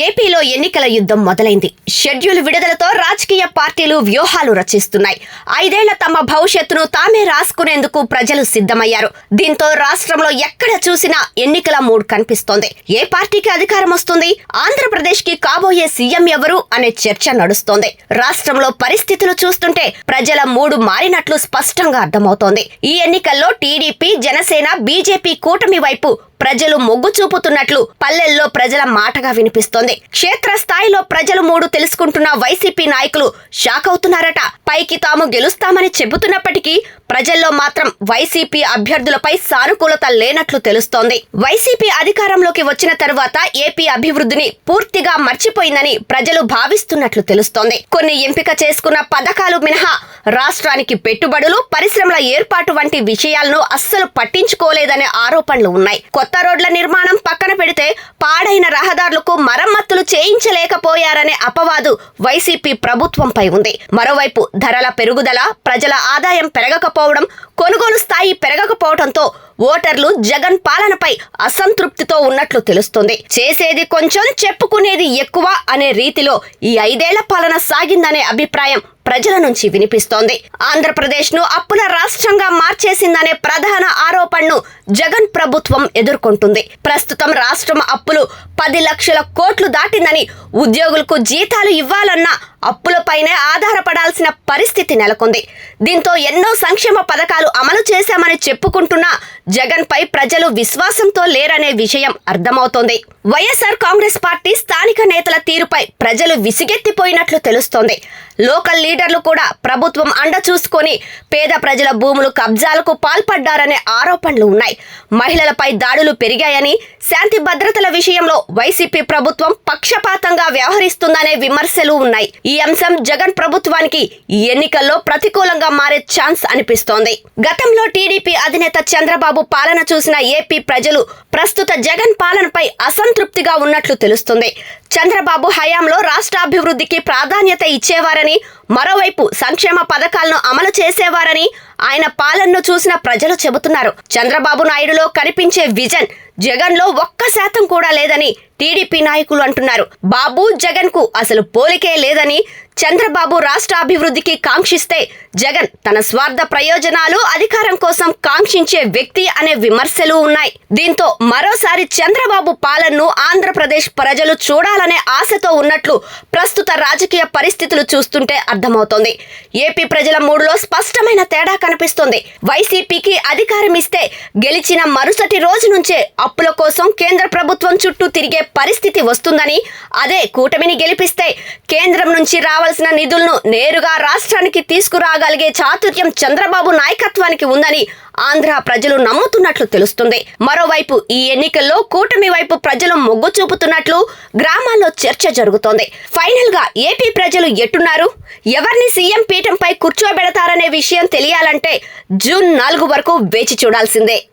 ఏపీలో ఎన్నికల యుద్ధం మొదలైంది. షెడ్యూల్ విడుదలతో రాజకీయ పార్టీలు వ్యూహాలు రచిస్తున్నాయి. ఐదేళ్ళ తమ భవిష్యత్తును తామే రాసుకునేందుకు ప్రజలు సిద్ధమయ్యారు. దీంతో రాష్ట్రంలో ఎక్కడ చూసినా ఎన్నికల మూడ్ కనిపిస్తోంది. ఏ పార్టీకి అధికారం వస్తుంది? ఆంధ్రప్రదేశ్కి కాబోయే సీఎం ఎవరు? అనే చర్చ నడుస్తోంది. రాష్ట్రంలో పరిస్థితులు చూస్తుంటే ప్రజల మూడు మారినట్లు స్పష్టంగా అర్థమవుతోంది. ఈ ఎన్నికల్లో టీడీపీ జనసేన బీజేపీ కూటమి వైపు ప్రజలు మొగ్గు చూపుతున్నట్లు పల్లెల్లో ప్రజల మాటగా వినిపిస్తోంది. క్షేత్రస్థాయిలో ప్రజలు మూడు తెలుసుకుంటున్న వైసీపీ నాయకులు షాక్ అవుతున్నారట. పైకి తాము గెలుస్తామని చెబుతున్నప్పటికీ ప్రజల్లో మాత్రం వైసీపీ అభ్యర్థులపై సానుకూలత లేనట్లు తెలుస్తోంది. వైసీపీ అధికారంలోకి వచ్చిన తరువాత ఏపీ అభివృద్ధిని పూర్తిగా మర్చిపోయిందని ప్రజలు భావిస్తున్నట్లు తెలుస్తోంది. కొన్ని ఎంపిక చేసుకున్న పథకాలు మినహా రాష్ట్రానికి పెట్టుబడులు పరిశ్రమల ఏర్పాటు వంటి విషయాలను అస్సలు పట్టించుకోలేదనే ఆరోపణలు ఉన్నాయి. కొత్త కొత్త రోడ్ల నిర్మాణం పక్కన పెడితే పాడైన రహదారులకు మరమ్మతులు చేయించలేకపోయారనే అపవాదు వైసీపీ ప్రభుత్వంపై ఉంది. మరోవైపు ధరల పెరుగుదల ప్రజల ఆదాయం పెరగకపోవడం కొనుగోలు స్థాయి పెరగకపోవడంతో ఓటర్లు జగన్ పాలనపై అసంతృప్తితో ఉన్నట్లు తెలుస్తుంది. చేసేది కొంచెం చెప్పుకునేది ఎక్కువ అనే రీతిలో ఈ ఐదేళ్ళ పాలన సాగిందనే అభిప్రాయం ప్రజల నుంచి వినిపిస్తోంది. ఆంధ్రప్రదేశ్ను అప్పుల రాష్ట్రంగా మార్చేసిందనే ప్రధాన ఆరోపణను జగన్ ప్రభుత్వం ఎదుర్కొంటుంది. ప్రస్తుతం రాష్ట్రం అప్పులు పది లక్షల కోట్లు దాటిందని ఉద్యోగులకు జీతాలు ఇవ్వాలన్నా అప్పులపైనే ఆధారపడాల్సిన పరిస్థితి నెలకొంది. దీంతో ఎన్నో సంక్షేమ పథకాలు అమలు చేశామని చెప్పుకుంటున్నా జగన్పై ప్రజలు విశ్వాసంతో లేరనే విషయం అర్థమవుతోంది. వైఎస్ఆర్ కాంగ్రెస్ పార్టీ స్థానిక నేతల తీరుపై ప్రజలు విసిగెత్తిపోయినట్లు తెలుస్తోంది. లోకల్ లీడర్లు కూడా ప్రభుత్వం అండ చూసుకొని పేద ప్రజల భూములు కబ్జాలకు పాల్పడ్డారనే ఆరోపణలు ఉన్నాయి. మహిళలపై దాడులు పెరిగాయని శాంతి భద్రతల విషయంలో వైసీపీ ప్రభుత్వం పక్షపాతంగా వ్యవహరిస్తుందనే విమర్శలు ఉన్నాయి. ఈ అంశం జగన్ ప్రభుత్వానికి ఈ ఎన్నికల్లో ప్రతికూలంగా మారే ఛాన్స్ అనిపిస్తోంది. గతంలో టీడీపీ అధినేత చంద్రబాబు పాలన చూసిన ఏపీ ప్రజలు ప్రస్తుత జగన్ పాలనపై అసంతృప్తిగా ఉన్నట్లు తెలుస్తుంది. చంద్రబాబు హయాంలో రాష్ట్ర అభివృద్ధికి ప్రాధాన్యత ఇచ్చేవారని మరోవైపు సంక్షేమ పథకాలను అమలు చేసేవారని ఆయన పాలనను చూసిన ప్రజలు చెబుతున్నారు. చంద్రబాబు నాయుడులో కనిపించే విజన్ జగన్లో ఒక్క శాతం కూడా లేదని టీడీపీ నాయకులు అంటున్నారు. బాబు జగన్కు అసలు పోలికే లేదని చంద్రబాబు రాష్ట్ర అభివృద్ధికి కాంక్షిస్తే జగన్ తన స్వార్థ ప్రయోజనాలు అధికారం కోసం కాంక్షించే వ్యక్తి అనే విమర్శలు ఉన్నాయి. దీంతో మరోసారి చంద్రబాబు పాలనను ఆంధ్రప్రదేశ్ ప్రజలు చూడాలనే ఆశతో ఉన్నట్లు ప్రస్తుత రాజకీయ పరిస్థితులు చూస్తుంటే అర్థమవుతోంది. ఏపీ ప్రజల మూడులో స్పష్టమైన తేడా కనిపిస్తోంది. వైసీపీకి అధికారం ఇస్తే గెలిచిన మరుసటి రోజు నుంచే అప్పుల కోసం కేంద్ర ప్రభుత్వం చుట్టూ తిరిగే పరిస్థితి వస్తుందని అదే కూటమిని గెలిపిస్తే కేంద్రం నుంచి కావలసిన నిధులను నేరుగా రాష్ట్రానికి తీసుకురాగలిగే చాతుర్యం చంద్రబాబు నాయకత్వానికి ఉందని ఆంధ్ర ప్రజలు నమ్ముతున్నట్లు తెలుస్తుంది. మరోవైపు ఈ ఎన్నికల్లో కూటమి వైపు ప్రజలు మొగ్గు చూపుతున్నట్లు గ్రామాల్లో చర్చ జరుగుతోంది. ఫైనల్గా ఏపీ ప్రజలు ఎట్టున్నారు? ఎవరిని సీఎం పీఠంపై కూర్చోబెడతారనే విషయం తెలియాలంటే జూన్ నాలుగు వరకు వేచి చూడాల్సిందే.